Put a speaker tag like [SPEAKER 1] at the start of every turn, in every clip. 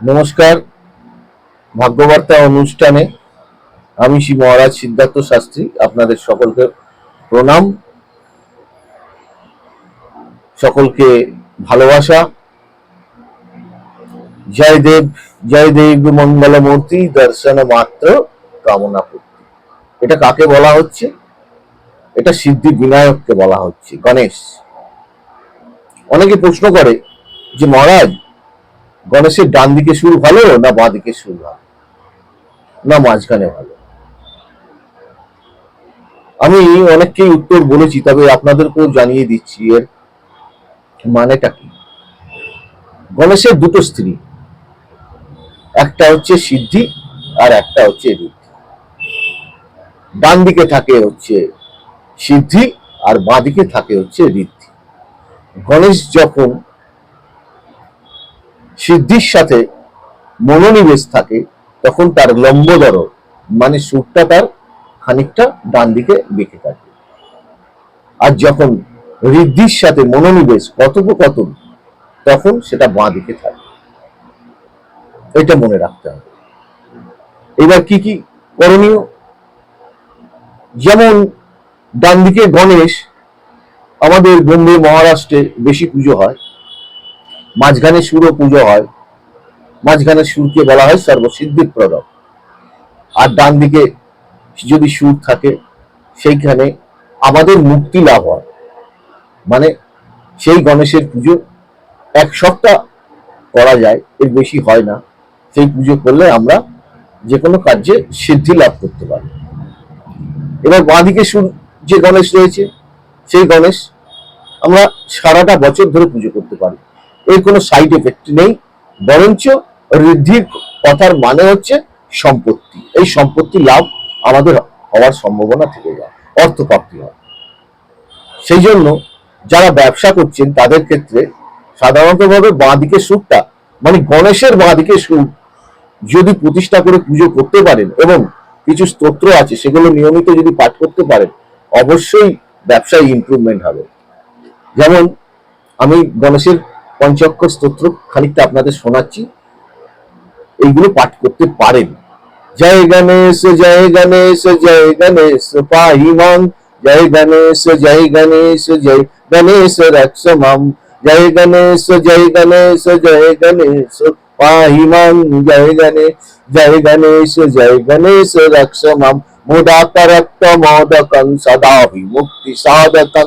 [SPEAKER 1] নমস্কার, ভাগ্যবার্তা অনুষ্ঠানে আমি শ্রী মহারাজ সিদ্ধার্থ শাস্ত্রী, আপনাদের সকলকে প্রণাম। সকলকে ভালোবাসা। জয় দেব জয় দেব মঙ্গলমূর্তি, দর্শন মাত্র, কামনা পূর্তি। এটা কাকে বলা হচ্ছে? এটা সিদ্ধি বিনায়ককে বলা হচ্ছে, গণেশ। অনেকে প্রশ্ন করে যে মহারাজ গণেশের ডান দিকে সুর ভালো না বাঁ দিকে সুর ভালো? না মাঝখানে ভালো? আমি অনেককেই উত্তর বলেছি, তবে আপনাদেরকেও জানিয়ে দিচ্ছি, এর মানেটা কি? গণেশের দুটো স্ত্রী, একটা হচ্ছে সিদ্ধি আর একটা হচ্ছে ঋদ্ধি। ডান দিকে থাকে হচ্ছে সিদ্ধি আর বাঁ দিকে থাকে হচ্ছে ঋদ্ধি। গণেশ যখন সিদ্ধির সাথে মনোনিবেশ থাকে, তখন তার লম্বদর মানে সুরটা তার খানিকটা ডান দিকে বেঁকে থাকে। আর যখন ঋদ্ধির সাথে মনোনিবেশ কথোপকথন, তখন সেটা বাঁ দিকে থাকে। এটা মনে রাখতে হবে। এবার কি কি করণীয়? যেমন ডান দিকে গণেশ, আমাদের বোম্বে মহারাষ্ট্রে বেশি পুজো হয়। মাঝখানে সুরও পুজো হয়, মাঝখানে সুরকে বলা হয় সর্বসিদ্ধি প্রদক আর ডান দিকে যদি সুর থাকে, সেইখানে আমাদের মুক্তি লাভ হয়। মানে সেই গণেশের পুজো এক সপ্তাহ করা যায়, এর বেশি হয় না। সেই পুজো করলে আমরা যে কোনো কার্যে সিদ্ধি লাভ করতে পারি। এবার বাঁদিকে সুর যে গণেশ রয়েছে, সেই গণেশ আমরা সারাটা বছর ধরে পুজো করতে পারি। এর কোনো সাইড এফেক্ট নেই। বরঞ্চ ঋদ্ধির কথার মানে হচ্ছে সম্পত্তি। এই সম্পত্তি লাভ আমাদের হওয়ার সম্ভাবনা থেকে যায়, অর্থপ্রাপ্তি হয়। সেই জন্য যারা ব্যবসা করছেন, তাদের ক্ষেত্রে সাধারণতভাবে বাঁ দিকে সুরটা মানে গণেশের বাঁ দিকে সুর যদি প্রতিষ্ঠা করে পুজো করতে পারেন এবং কিছু স্তোত্র আছে, সেগুলো নিয়মিত যদি পাঠ করতে পারেন, অবশ্যই ব্যবসায় ইমপ্রুভমেন্ট হবে। যেমন আমি গণেশের পঞ্চাক্ষর স্তোত্র খানিকটা আপনাদের শোনাচ্ছি এইগুলো পাঠ করতে পারেন জয় গণেশ জয় গণেশ জয় গণেশ পাহিমাং জয় গণেশ জয় গণেশ জয় গণেশ রক্ষমাম জয় গণেশ জয় গণেশ জয় গণেশ পাহিমাং জয় গণেশ জয় গণেশ জয় গণেশ রক্ষমাম মোদাকরক্ত মোদকং সদা বিমুক্তি সাধকং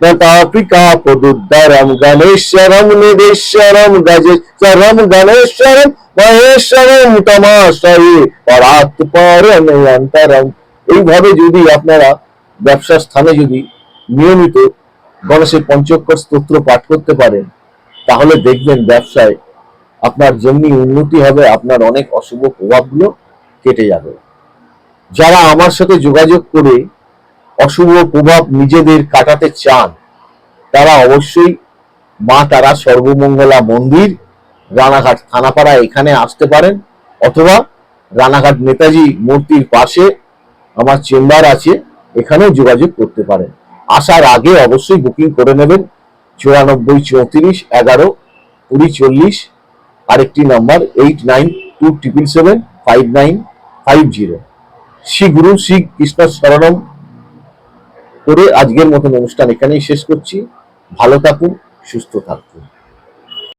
[SPEAKER 1] నతాపికాపుదుద్దరం గణేశ్వరం నిధీశ్వరం గజేశ్వరం గణేశ్వరం মহেশ্বরম তমাশয়ে পরাত পরময়ন্তরম এইভাবে যদি আপনারা ব্যবসা স্থানে যদি নিয়মিত গণেশের পঞ্চক্ষর স্তোত্র পাঠ করতে পারেন তাহলে দেখবেন ব্যবসায় আপনার যেমনি উন্নতি হবে আপনার অনেক অশুভ প্রভাবগুলো কেটে যাবে যারা আমার সাথে যোগাযোগ করে অশুভ প্রভাব নিজেদের কাটাতে চান, তারা অবশ্যই মা তারা সর্বমঙ্গলা মন্দির, রানাঘাট থানাপাড়া এখানে আসতে পারেন, অথবা রানাঘাট নেতাজি মূর্তির পাশে আমার চেম্বার আছে, এখানেও যোগাযোগ করতে পারেন। আসার আগে অবশ্যই বুকিং করে নেবেন, চুরানব্বই চৌত্রিশ এগারো কুড়ি চল্লিশ, আরেকটি number eight nine two triple seven five nine five zero. Sri Guru Sri Krishna শরণম করে আজকের মতন অনুষ্ঠান এখানেই শেষ করছি। ভালো থাকুন সুস্থ থাকুন।